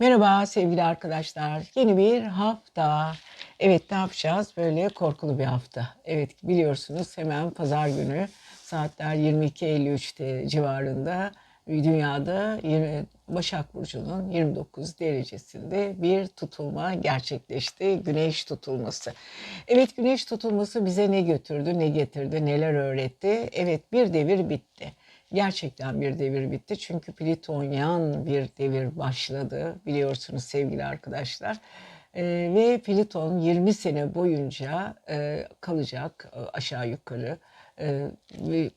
Merhaba sevgili arkadaşlar. Yeni bir hafta. Evet ne yapacağız? Böyle korkulu bir hafta. Evet biliyorsunuz hemen pazar günü saatler 22.53'te civarında dünyada 20 Başak Burcu'nun 29 derecesinde bir tutulma gerçekleşti. Güneş tutulması. Evet güneş tutulması bize ne götürdü, ne getirdi, neler öğretti? Evet bir devir bitti. Gerçekten bir devir bitti. Çünkü Plütonyan bir devir başladı biliyorsunuz sevgili arkadaşlar. Ee, ve Plüton 20 sene boyunca e, kalacak e, aşağı yukarı e,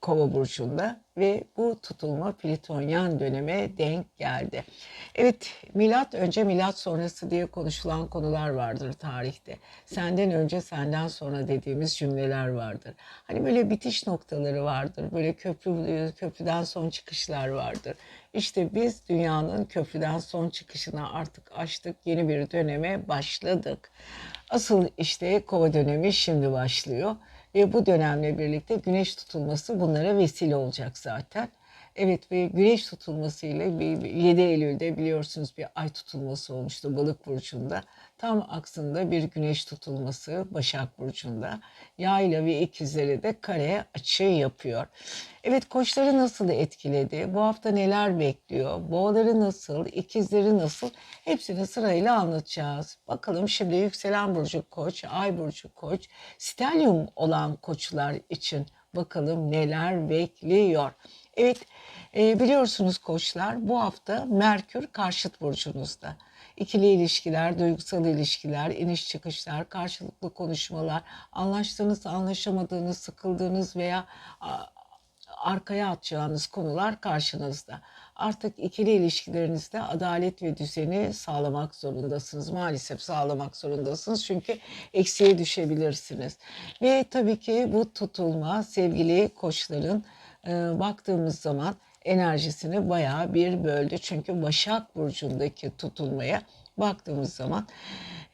Kova burcunda ve bu tutulma Plütonyan döneme denk geldi. Evet, milat önce milat sonrası diye konuşulan konular vardır tarihte. Senden önce senden sonra dediğimiz cümleler vardır. Hani böyle bitiş noktaları vardır. Böyle köprü köprüden son çıkışlar vardır. İşte biz dünyanın köprüden son çıkışına artık açtık. Yeni bir döneme başladık. Asıl işte kova dönemi şimdi başlıyor. Ve bu dönemle birlikte güneş tutulması bunlara vesile olacak zaten. Evet ve güneş tutulması ile 7 Eylül'de biliyorsunuz bir ay tutulması olmuştu balık burcunda. Tam aksında bir güneş tutulması Başak burcunda. Yayla ve ikizlere de kare açı yapıyor. Evet koçları nasıl etkiledi? Bu hafta neler bekliyor? Boğaları nasıl? ikizleri nasıl? Hepsini sırayla anlatacağız. Bakalım şimdi yükselen burcu koç, ay burcu koç, stelyum olan koçlar için bakalım neler bekliyor. Evet e, biliyorsunuz koçlar bu hafta Merkür karşıt burcunuzda. İkili ilişkiler, duygusal ilişkiler, iniş çıkışlar, karşılıklı konuşmalar, anlaştığınız, anlaşamadığınız, sıkıldığınız veya arkaya atacağınız konular karşınızda. Artık ikili ilişkilerinizde adalet ve düzeni sağlamak zorundasınız. Maalesef sağlamak zorundasınız çünkü eksiğe düşebilirsiniz. Ve tabii ki bu tutulma sevgili koçların e, baktığımız zaman enerjisini bayağı bir böldü. Çünkü Başak Burcu'ndaki tutulmaya baktığımız zaman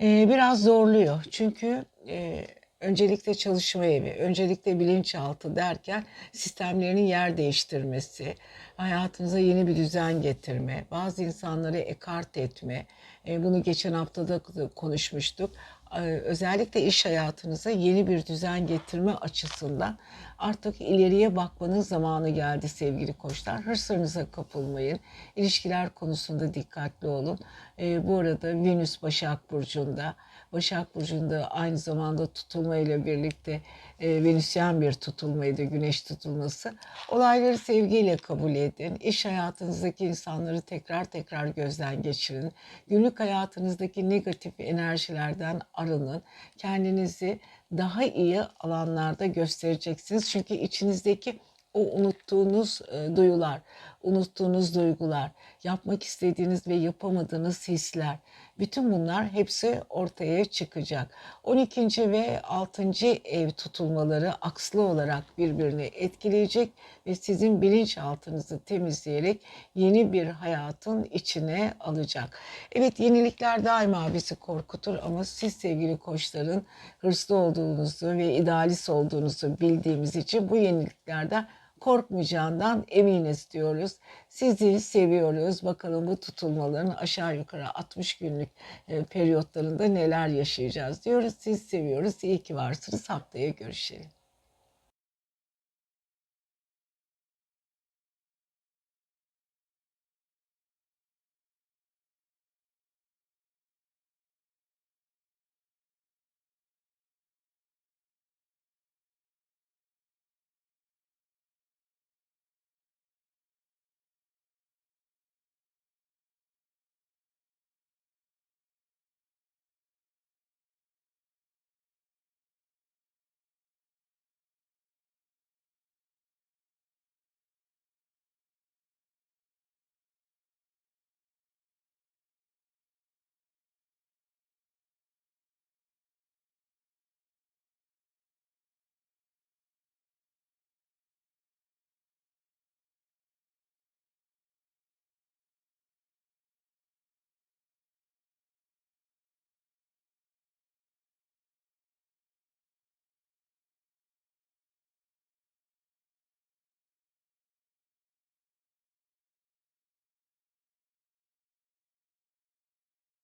e, biraz zorluyor. Çünkü e, öncelikle çalışma evi, öncelikle bilinçaltı derken sistemlerinin yer değiştirmesi, hayatınıza yeni bir düzen getirme, bazı insanları ekart etme, e, bunu geçen haftada konuşmuştuk. E, özellikle iş hayatınıza yeni bir düzen getirme açısından artık ileriye bakmanın zamanı geldi sevgili koçlar. Hırslarınıza kapılmayın. İlişkiler konusunda dikkatli olun. E, bu arada Venüs Başak Burcu'nda Başak Burcu'nda aynı zamanda tutulma ile birlikte e, Venüsyen bir tutulmaydı, güneş tutulması. Olayları sevgiyle kabul edin. İş hayatınızdaki insanları tekrar tekrar gözden geçirin. Günlük hayatınızdaki negatif enerjilerden arının. Kendinizi daha iyi alanlarda göstereceksiniz. Çünkü içinizdeki o unuttuğunuz e, duyular, unuttuğunuz duygular, yapmak istediğiniz ve yapamadığınız hisler, bütün bunlar hepsi ortaya çıkacak. 12. ve 6. ev tutulmaları akslı olarak birbirini etkileyecek ve sizin bilinçaltınızı temizleyerek yeni bir hayatın içine alacak. Evet yenilikler daima bizi korkutur ama siz sevgili koçların hırslı olduğunuzu ve idealist olduğunuzu bildiğimiz için bu yeniliklerden korkmayacağından eminiz diyoruz. Sizi seviyoruz. Bakalım bu tutulmaların aşağı yukarı 60 günlük e, periyotlarında neler yaşayacağız diyoruz. Sizi seviyoruz. İyi ki varsınız. Haftaya görüşelim.